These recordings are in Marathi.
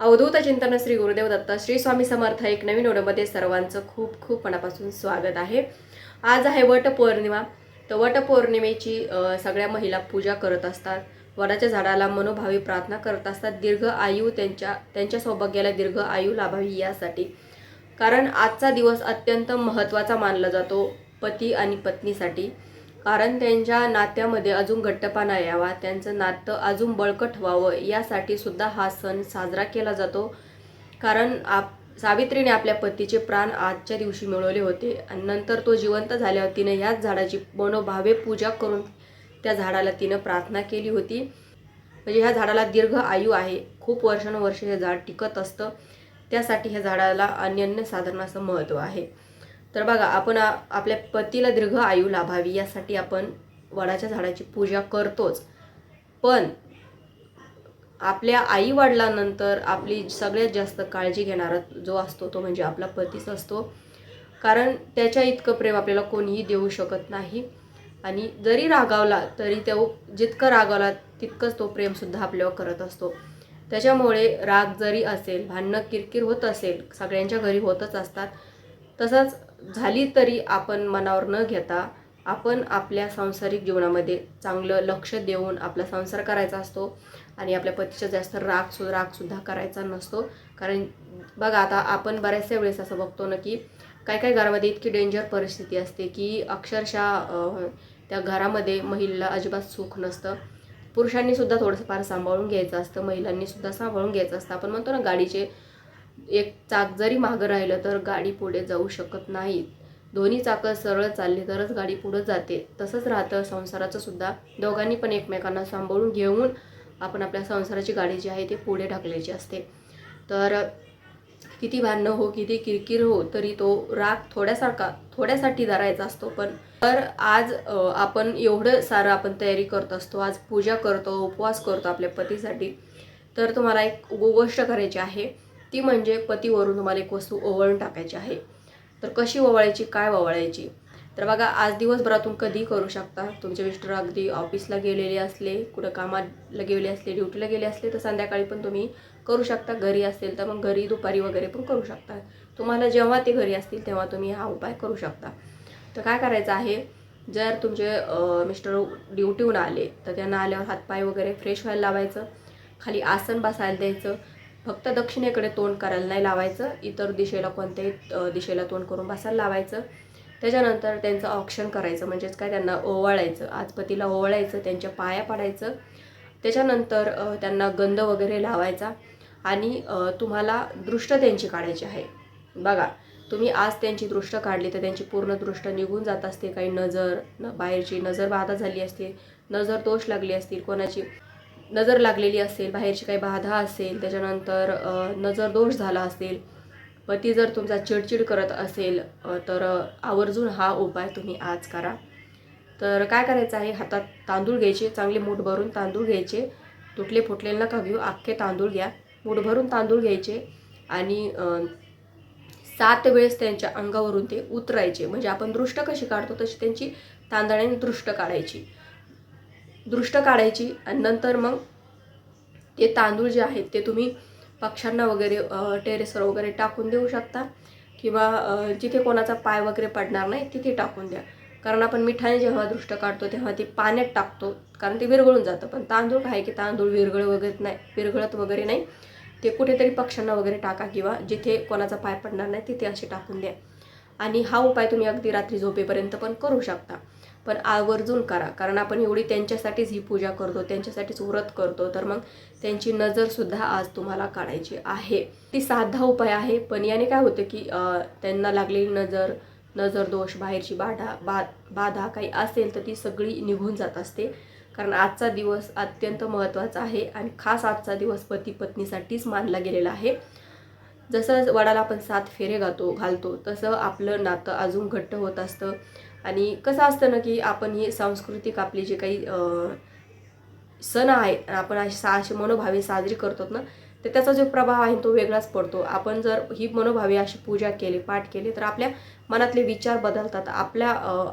अवधूत चिंतन श्री गुरुदेव दत्त श्री स्वामी समर्थ एक नवीन ओढमध्ये सर्वांचं खूप खूप मनापासून स्वागत आहे. आज आहे वटपौर्णिमा तर वटपौर्णिमेची सगळ्या महिला पूजा करत असतात. वडाच्या झाडाला मनोभावी प्रार्थना करत असतात. दीर्घ आयु त्यांच्या त्यांच्या सौभाग्याला दीर्घ आयु लाभावी यासाठी. कारण आजचा दिवस अत्यंत महत्त्वाचा मानला जातो पती आणि पत्नीसाठी. कारण त्यांच्या नात्यामध्ये अजून घट्टपणा यावा त्यांचं नातं अजून बळकट व्हावं यासाठी सुद्धा हा सण साजरा केला जातो. कारण आप सावित्रीने आपल्या पतीचे प्राण आजच्या दिवशी मिळवले होते आणि नंतर तो जिवंत झाल्यावर तिने याच झाडाची मनोभावे पूजा करून त्या झाडाला तिनं प्रार्थना केली होती. म्हणजे ह्या झाडाला दीर्घ आयु आहे. खूप वर्षानुवर्ष हे झाड टिकत असतं. त्यासाठी ह्या झाडाला अन्यन्य साधारण असं महत्त्व आहे. तर बघा आपण आपल्या पतीला दीर्घ आयू लाभावी यासाठी आपण वडाच्या झाडाची पूजा करतोच. पण आपल्या आई वडिलांनंतर आपली सगळ्यात जास्त काळजी घेणारा जो असतो तो म्हणजे आपला पतीच असतो. कारण त्याच्या इतकं प्रेम आपल्याला कोणीही देऊ शकत नाही. आणि जरी रागावला तरी तो जितकं रागावला तितकंच तो प्रेमसुद्धा आपल्यावर करत असतो. त्याच्यामुळे राग जरी असेल भांडणं किरकिर होत असेल सगळ्यांच्या घरी होतच असतात. तसंच झाली तरी आपण मनावर न घेता आपण आपल्या सांसारिक जीवनामध्ये चांगलं लक्ष देऊन आपला संसार करायचा असतो आणि आपल्या पतीचा जास्त राग सु रागसुद्धा करायचा नसतो. कारण बघा आता आपण बऱ्याचशा वेळेस असं बघतो ना की काय काय घरामध्ये इतकी डेंजर परिस्थिती असते की अक्षरशः त्या घरामध्ये महिलेला अजिबात सुख नसतं. पुरुषांनी सुद्धा थोडंसं फार सांभाळून घ्यायचं असतं महिलांनी सुद्धा सांभाळून घ्यायचं असतं. आपण म्हणतो ना गाडीचे एक चाक जरी मागं राहिलं तर गाडी पुढे जाऊ शकत नाही दोन्ही चाकं सरळ चालली तरच गाडी पुढे जाते. तसंच राहतं संसाराचं सुद्धा. दोघांनी पण एकमेकांना सांभाळून घेऊन आपण आपल्या संसाराची गाडी जी आहे ती पुढे ढकलायची असते. तर किती भांडणं हो किती किरकिर हो तरी तो राग थोड्यासारखा थोड्यासाठी धरायचा असतो पण. तर आज आपण एवढं सारं आपण तयारी करत असतो. आज पूजा करतो उपवास करतो आपल्या पतीसाठी. तर तुम्हाला एक गोष्ट करायची आहे. ती म्हणजे पतीवरून तुम्हाला एक वस्तू ओवळून टाकायची आहे. तर कशी ओवाळायची? काय ओवाळायची? तर बघा आज दिवसभरातून कधी करू शकता. तुमचे मिस्टर अगदी ऑफिसला गेलेले असले कुठं कामाला गेले असले ड्युटीला गेले असले तर संध्याकाळी पण तुम्ही करू शकता. घरी असेल तर मग घरी दुपारी वगैरे पण करू शकता. तुम्हाला जेव्हा ते घरी असतील तेव्हा तुम्ही हा उपाय करू शकता. तर काय करायचं आहे? जर तुमचे मिस्टर ड्युटीहून आले तर त्यांना आल्यावर हातपाय वगैरे फ्रेश व्हायला लावायचं. खाली आसन बसायला द्यायचं. फक्त दक्षिणेकडे तोंड करायला नाही लावायचं इतर दिशेला कोणत्याही दिशेला तोंड करून बसायला लावायचं. त्याच्यानंतर त्यांचं औक्षण करायचं म्हणजेच काय त्यांना ओवाळायचं. आजपतीला ओवाळायचं त्यांच्या पाया पाडायचं. त्याच्यानंतर त्यांना गंध वगैरे लावायचा. आणि तुम्हाला दृष्ट त्यांची काढायची आहे. बघा तुम्ही आज त्यांची दृष्ट काढली तर त्यांची पूर्ण दृष्ट निघून जात असते. काही नजर न बाहेरची नजर बाधा झाली असते नजर दोष लागली असतील कोणाची. नजर लागलेली असेल बाहेरची काही बाधा असेल त्याच्यानंतर नजर दोष झाला असेल पती जर तुमचा चिडचिड करत असेल तर आवर्जून हा उपाय तुम्ही आज करा. तर काय करायचं आहे? हातात तांदूळ घ्यायचे चांगले मूठ भरून तांदूळ घ्यायचे. तुटले फुटले नका घेऊ अख्खे तांदूळ घ्या. मूठ भरून तांदूळ घ्यायचे आणि सात वेळेस त्यांच्या अंगावरून ते उतरायचे. म्हणजे आपण दृष्ट कशी काढतो तशी त्यांची तांदळाने दृष्ट काढायची. दृष्ट काढायची आणि नंतर मग ते तांदूळ जे आहेत ते तुम्ही पक्ष्यांना वगैरे टेरेसवर वगैरे टाकून देऊ शकता. किंवा जिथे कोणाचा पाय वगैरे पडणार नाही तिथे टाकून द्या. कारण आपण मिठाने जेव्हा दृष्ट काढतो तेव्हा ते पाण्यात टाकतो. कारण ते विरघळून जातं. पण तांदूळ काय की तांदूळ विरघळ वगैरे नाही विरघळत वगैरे नाही. ते कुठेतरी पक्ष्यांना वगैरे टाका किंवा जिथे कोणाचा पाय पडणार नाही तिथे असे टाकून द्या. आणि हा उपाय तुम्ही अगदी रात्री झोपेपर्यंत पण करू शकता. पण आवर्जून करा. कारण आपण एवढी त्यांच्यासाठीच ही पूजा करतो त्यांच्यासाठीच व्रत करतो तर मग त्यांची नजरसुद्धा आज तुम्हाला काढायची आहे. ती साधा उपाय आहे पण याने काय होतं की त्यांना लागलेली नजर नजर दोष बाहेरची बाधा बा बाधा काही असेल तर ती सगळी निघून जात असते. कारण आजचा दिवस अत्यंत महत्त्वाचा आहे आणि खास आजचा दिवस पती पत्नीसाठीच मानला गेलेला आहे. जसं वडाला आपण सात फेरे घातो घालतो तसं आपलं नातं अजून घट्ट होत असतं. आणि कसं असतं ना की आपण ही सांस्कृतिक आपली जे काही सण आहेत आणि आपण अशी सा मनोभावे साजरी करतो ना तर त्याचा जो प्रभाव आहे तो वेगळाच पडतो. आपण जर ही मनोभावे अशी पूजा केली पाठ केली तर आपल्या मनातले विचार बदलतात आपल्या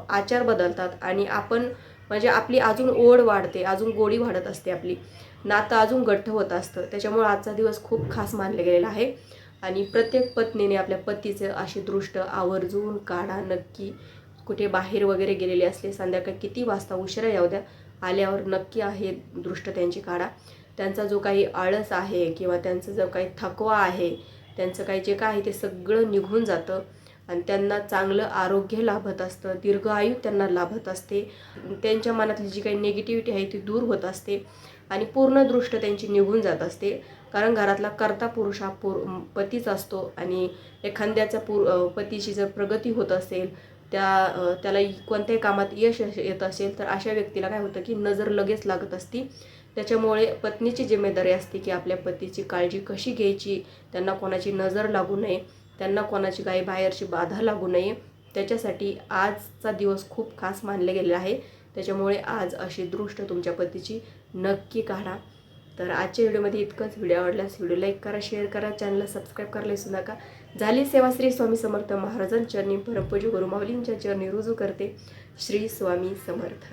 आचार बदलतात आणि आपण म्हणजे आपली अजून ओढ वाढते अजून गोडी वाढत असते आपली. नातं अजून घट्ट होत असतं. त्याच्यामुळे आजचा दिवस खूप खास मानला गेलेला आहे. आणि प्रत्येक पत्नीने आपल्या पतीचं अशी दृष्ट आवर्जून काढा नक्की. कुठे बाहेर वगैरे गेलेले असले संध्याकाळी किती वाजता उशिरा येऊ द्या आल्यावर नक्की आहे दृष्ट त्यांची काढा. त्यांचा जो काही आळस आहे किंवा त्यांचं जो काही थकवा आहे त्यांचं काही जे काय आहे ते सगळं निघून जातं आणि त्यांना चांगलं आरोग्य लाभत असतं दीर्घ त्यांना लाभत असते. त्यांच्या मनातली जी काही निगेटिव्हिटी आहे ती दूर होत असते आणि पूर्ण दृष्ट त्यांची निघून जात असते. कारण घरातला कर्ता पुरुष हा पुर पतीच असतो आणि एखाद्याचा पुर पतीची जर प्रगती होत असेल त्या त्याला कोणत्याही कामात यश येत असेल तर अशा व्यक्तीला काय होतं की नजर लगेच लागत असती. त्याच्यामुळे पत्नीची जिम्मेदारी असते की आपल्या पतीची काळजी कशी घ्यायची त्यांना कोणाची नजर लागू नये त्यांना कोणाची काही बाहेरची बाधा लागू नये. त्याच्यासाठी आजचा दिवस खूप खास मानले गेलेला आहे. त्याच्यामुळे आज अशी दृष्ट तुमच्या पतीची नक्की काढा. तर आजच्या व्हिडिओमध्ये इतकंच. व्हिडिओ आवडल्यास व्हिडिओ लाईक करा शेअर करा चॅनलला सबस्क्राईब करायला विसरू नका. झाली सेवा श्री स्वामी समर्थ महाराजांच्या चरणी परमपूज गुरु माऊलींच्या चरणी रुजू करते. श्री स्वामी समर्थ.